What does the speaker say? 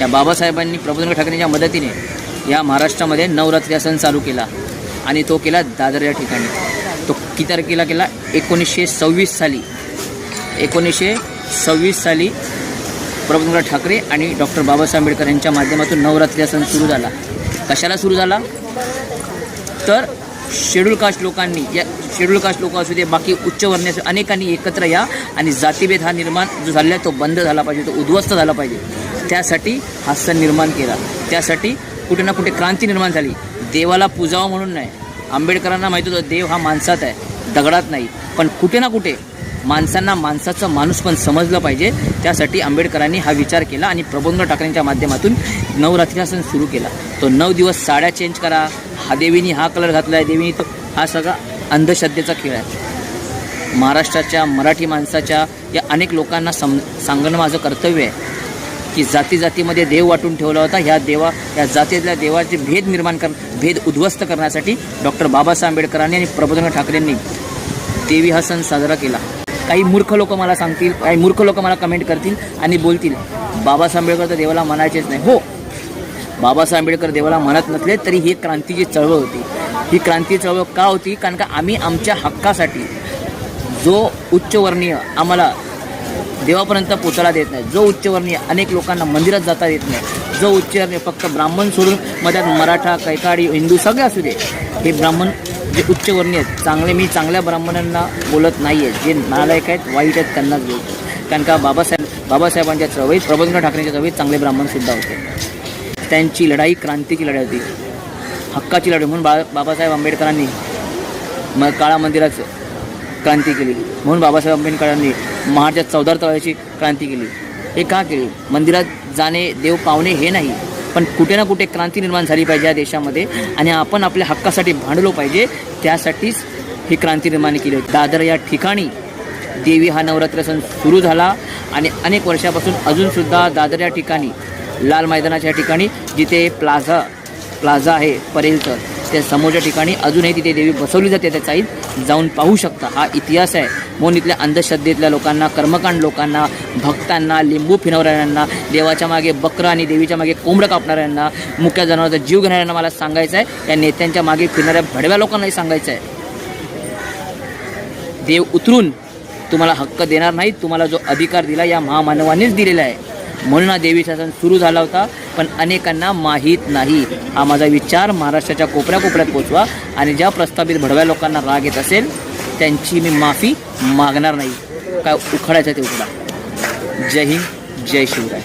या बाबासाहेबांनी प्रबोधन ठाकरेंच्या मदतीने या महाराष्ट्रामध्ये नवरात्री सण चालू केला. आणि तो केला दादर या ठिकाणी. तो किती तारखेला केला एकोणीसशे सव्वीस साली. एकोणीसशे सव्वीस साली प्रबोधनराव ठाकरे आणि डॉक्टर बाबासाहेब आंबेडकर यांच्या माध्यमातून नवरात्री सण सुरू झाला. कशाला सुरू झाला? तर शेड्यूल कास्ट लोकांनी या शेड्यूल कास्ट लोक असू दे बाकी उच्चवर्णीय असू अनेकांनी एकत्र या आणि जातीभेद हा निर्माण जो झालेला आहे तो बंद झाला पाहिजे तो उद्ध्वस्त झाला पाहिजे. त्यासाठी हा सण निर्माण केला. त्यासाठी कुठे ना कुठे क्रांती निर्माण झाली. देवाला पूजावं म्हणून नाही. आंबेडकरांना माहिती होतं देव हा माणसात आहे दगडात नाही. पण कुठे ना कुठे माणसांना माणसाचं माणूस पण समजलं पाहिजे. त्यासाठी आंबेडकरांनी हा विचार केला आणि प्रबोधन ठाकरेंच्या माध्यमातून नवरात्री सण सुरू केला. तो नऊ दिवस साड्या चेंज करा. हा देवीनी हा कलर घातला आहे देवीनी तो हा सगळा अंधश्रद्धेचा खेळ आहे. महाराष्ट्राच्या मराठी माणसाच्या या अनेक लोकांना सम सांगणं माझं कर्तव्य आहे. की जाती जातीमध्ये देव वाटून ठेवला होता. ह्या देवा या जातीतल्या देवाचे भेद निर्माण कर भेद उद्ध्वस्त करण्यासाठी डॉक्टर बाबासाहेब आंबेडकरांनी आणि प्रबोधन ठाकरेंनी देवी हा सण साजरा केला. काही मूर्ख लोक मला सांगतील काही मूर्ख लोक मला कमेंट करतील आणि बोलतील बाबासाहेब आंबेडकर तर देवाला म्हणायचेच नाही. हो बाबासाहेब आंबेडकर देवाला म्हणत नसले तरी ही क्रांतीची चळवळ होती. ही क्रांती चळवळ का होती? कारण का आम्ही आमच्या हक्कासाठी जो उच्चवर्णीय आम्हाला देवापर्यंत पोचायला देत नाही जो उच्चवर्णीय अनेक लोकांना मंदिरात जाता येत नाही जो उच्चवर्णीय फक्त ब्राह्मण सोडून मध्यात मराठा कैकाडी हिंदू सगळे असू दे हे ब्राह्मण जे उच्चवर्णीय आहेत. चांगले मी चांगल्या ब्राह्मणांना बोलत नाही आहे जे नालायक आहेत वाईट आहेत त्यांनाच बोलतो. कारण का बाबासाहेब बाबासाहेबांच्या चळवळीत प्रबोधन ठाकरेंच्या चळवळीत चांगले ब्राह्मणसुद्धा होते. त्यांची लढाई क्रांतीची लढाई होती. हक्काची लढाई म्हणून बा बाबासाहेब आंबेडकरांनी मग काळा मंदिराचं क्रांती केली. म्हणून बाबासाहेब आंबेडकरांनी महाडच्या चौदार तळ्याची क्रांती केली. हे का केली? मंदिरात जाणे देव पावणे हे नाही. पण कुठे ना कुठे क्रांती निर्माण झाली पाहिजे या देशामध्ये आणि आपण आपल्या हक्कासाठी भांडलो पाहिजे त्यासाठीच ही क्रांती निर्माण केली होती. दादर या ठिकाणी देवी हा नवरात्र सण सुरू झाला आणि अनेक वर्षापासून अजूनसुद्धा दादर या ठिकाणी लाल मैदानाच्या ठिकाणी जिथे प्लाझा प्लाझा आहे परेलचं त्या समोरच्या ठिकाणी अजूनही तिथे देवी बसवली जाते. त्याचाही जाऊन पाहू शकता. हा इतिहास आहे. म्हणून इथल्या अंधश्रद्धेतल्या लोकांना कर्मकांड लोकांना भक्तांना लिंबू फिरवणाऱ्यांना देवाच्या मागे बकरं आणि देवीच्या मागे कोंबडं कापणाऱ्यांना मुख्य जनावरांचा जीव घेणाऱ्यांना मला सांगायचं आहे. या नेत्यांच्या मागे फिरणाऱ्या भडव्या लोकांनाही सांगायचं आहे. देव उतरून तुम्हाला हक्क देणार नाही तुम्हाला जो अधिकार दिला या महामानवानेच दिलेला आहे. म्हणून हा देवीचा सण सुरू झाला होता पण अनेकांना माहीत नाही. हा माझा विचार महाराष्ट्राच्या कोपऱ्या कोपऱ्यात पोचवा आणि ज्या प्रस्थापित भडव्या लोकांना राग येत असेल त्यांची मी माफी मागणार नाही. काय उखडायचं ते उखडा जय हिंद जय शिवराय.